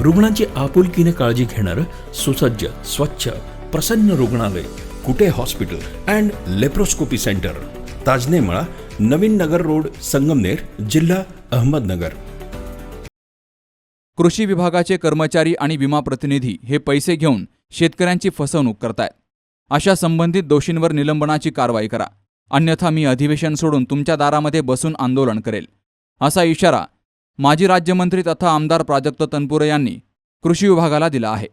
रुग्णांची आपुलकीने काळजी घेणारं सुसज्ज स्वच्छ प्रसन्न रुग्णालय Kute hospital and laparoscopy centre. Tajnemala Navin Nagar road Sangamner जिल्हा अहमदनगर. कृषी विभागाचे कर्मचारी आणि विमा प्रतिनिधी हे पैसे घेऊन शेतकऱ्यांची फसवणूक करतायत. अशा संबंधित दोषींवर निलंबनाची कारवाई करा. अन्यथा मी अधिवेशन सोडून तुमच्या दारामध्ये बसून आंदोलन करेल. असा इशारा माजी राज्यमंत्री तथा आमदार प्राजक्त तनपुरे यांनी कृषी विभागाला दिला आहे.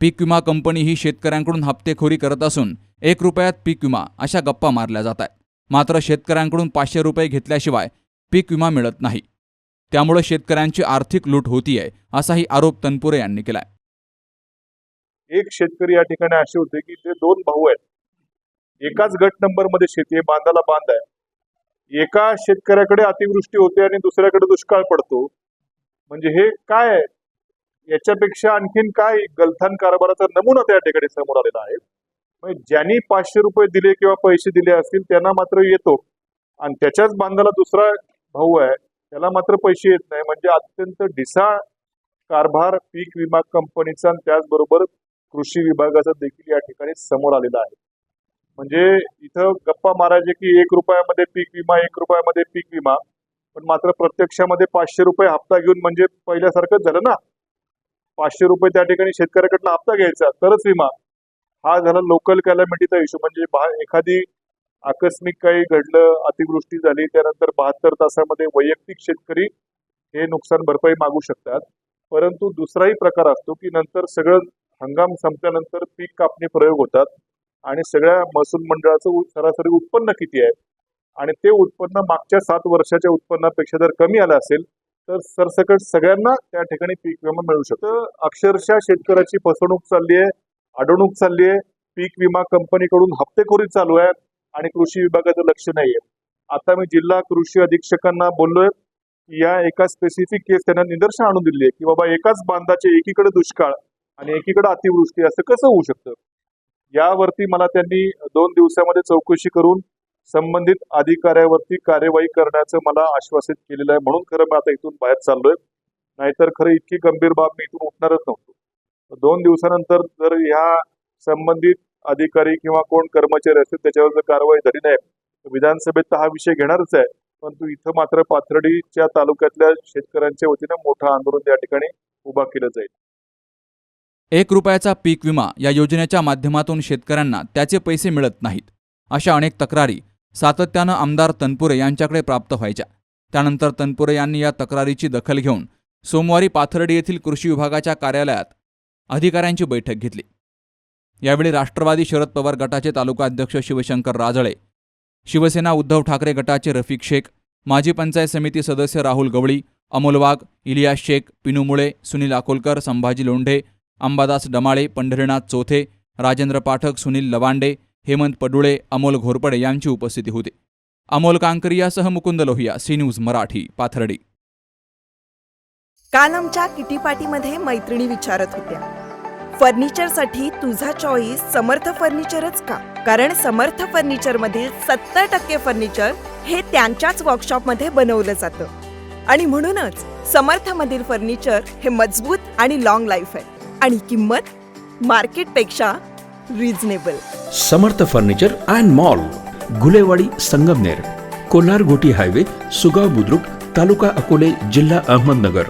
पीक विमा कंपनी ही शेतकऱ्यांकडून हप्तेखोरी करत असून एक रुपयात पीक विमा अशा गप्पा मारल्या जात आहेत. मात्र शेतकऱ्यांकडून पाचशे रुपये घेतल्याशिवाय पीक विमा मिळत नाही. त्यामुळे शेतकऱ्यांची आर्थिक लूट होतीये असाही आरोप तनपुरे यांनी केलाय. एक शेतकरी या ठिकाणी असे होते की ते दोन भाऊ आहेत. एकाच गट नंबरमध्ये शेती आहे बांधाला बांध आहे. एका शेतकऱ्याकडे अतिवृष्टी होते आणि दुसऱ्याकडे दुष्काळ पडतो. म्हणजे हे काय आहे? याच्यापेक्षा आणखीन काय गलथान कारभाराचा नमुना त्या ठिकाणी समोर आलेला आहे. म्हणजे ज्यांनी पाचशे रुपये दिले किंवा पैसे दिले असतील त्यांना मात्र येतो. आणि त्याच्याच बांधाला दुसरा भाऊ आहे त्याला मात्र पैसे येत नाही. म्हणजे अत्यंत ढिसाळ कारभार पीक विमा कंपनीचा आणि त्याचबरोबर कृषी विभागाचा देखील या ठिकाणी समोर आलेला आहे. म्हणजे इथं गप्पा मारायचे की एक रुपयामध्ये पीक विमा एक रुपयामध्ये पीक विमा. पण मात्र प्रत्यक्षामध्ये पाचशे रुपये हप्ता घेऊन म्हणजे पहिल्यासारखंच झालं ना. पाचशे रुपये त्या ठिकाणी शेतकऱ्याकडनं हप्ता घ्यायचा तरच विमा. हा झाला लोकल कॅलॅमिटीचा इश्यू म्हणजे बा एखादी आकस्मिक काही घडलं अतिवृष्टी झाली त्यानंतर बहात्तर तासामध्ये वैयक्तिक शेतकरी हे नुकसान भरपाई मागू शकतात. परंतु दुसराही प्रकार असतो की नंतर सगळं हंगाम संपल्यानंतर पीक कापणी प्रयोग होतात. आणि सगळ्या महसूल मंडळाचं सरासरी उत्पन्न किती आहे? आणि ते उत्पन्न मागच्या सात वर्षाच्या उत्पन्नापेक्षा जर कमी आलं असेल तर सरसकट सगळ्यांना त्या ठिकाणी पीक विमा मिळू शकतो. अक्षरशः शेतकऱ्याची फसवणूक चालली आहे अडवणूक चालली आहे. पीक विमा कंपनीकडून हप्तेखोरी चालू आहे आणि कृषी विभागाचं लक्ष नाहीये आता मी जिल्हा कृषी अधीक्षकांना बोललोय की या एका स्पेसिफिक केस त्यांना निदर्शन आणून दिली आहे की बाबा एकाच बांधाचे एकीकडे दुष्काळ आणि एकीकडे अतिवृष्टी असं कसं होऊ शकतं? यावरती मला त्यांनी दोन दिवसामध्ये चौकशी करून संबंधित अधिकाऱ्यावरती कार्यवाही करण्याचं मला आश्वासित केलेलं आहे. म्हणून खरं मी आता इथून बाहेर चाललोय. नाहीतर खरं इतकी गंभीर बाब मी इथून उठणारच नव्हतो. दोन दिवसानंतर जर ह्या संबंधित अधिकारी किंवा कोण कर्मचारी असतील त्याच्यावर जर कारवाई झाली नाही तर विधानसभेत तर हा विषय घेणारच आहे. परंतु इथं मात्र पाथर्डीच्या तालुक्यातल्या शेतकऱ्यांच्या वतीनं मोठं आंदोलन या ठिकाणी उभा केलं जाईल. एक रुपयाचा पीक विमा या योजनेच्या माध्यमातून शेतकऱ्यांना त्याचे पैसे मिळत नाहीत अशा अनेक तक्रारी सातत्यानं आमदार तनपुरे यांच्याकडे प्राप्त व्हायच्या. त्यानंतर तनपुरे यांनी या तक्रारीची दखल घेऊन सोमवारी पाथर्डी येथील कृषी विभागाच्या कार्यालयात अधिकाऱ्यांची बैठक घेतली. यावेळी राष्ट्रवादी शरद पवार गटाचे तालुका अध्यक्ष शिवशंकर राजळे शिवसेना उद्धव ठाकरे गटाचे रफिक शेख माजी पंचायत समिती सदस्य राहुल गवळी अमोल वाघ इलियास शेख पिनू मुळे सुनील अकोलकर संभाजी लोंढे अंबादास डमाळे पंढरीनाथ चोथे राजेंद्र पाठक सुनील लवांडे हेमंत पडुळे अमोल घोरपडे यांची उपस्थिती होती. अमोल कांकरियासह मुकुंद लोहिया सी न्यूज मराठी पाथर्डी. काल आमच्या किटीपाटीमध्ये मैत्रिणी विचारत होत्या. फर्निचरसाठी तुझा चॉईस समर्थ फर्निचरच का? कारण समर्थ फर्निचर मधील सत्तर टक्के फर्निचर हे त्यांच्याच वर्कशॉपमध्ये बनवलं जातं. आणि म्हणूनच समर्थ मधील फर्निचर हे मजबूत आणि लॉंग लाईफ आहे. आणि किंमत मार्केटपेक्षा reasonable Samarth furniture and mall Gulewadi Sangamner Kolhar Goti highway Sugaon Budruk taluka Akole जिल्हा अहमदनगर.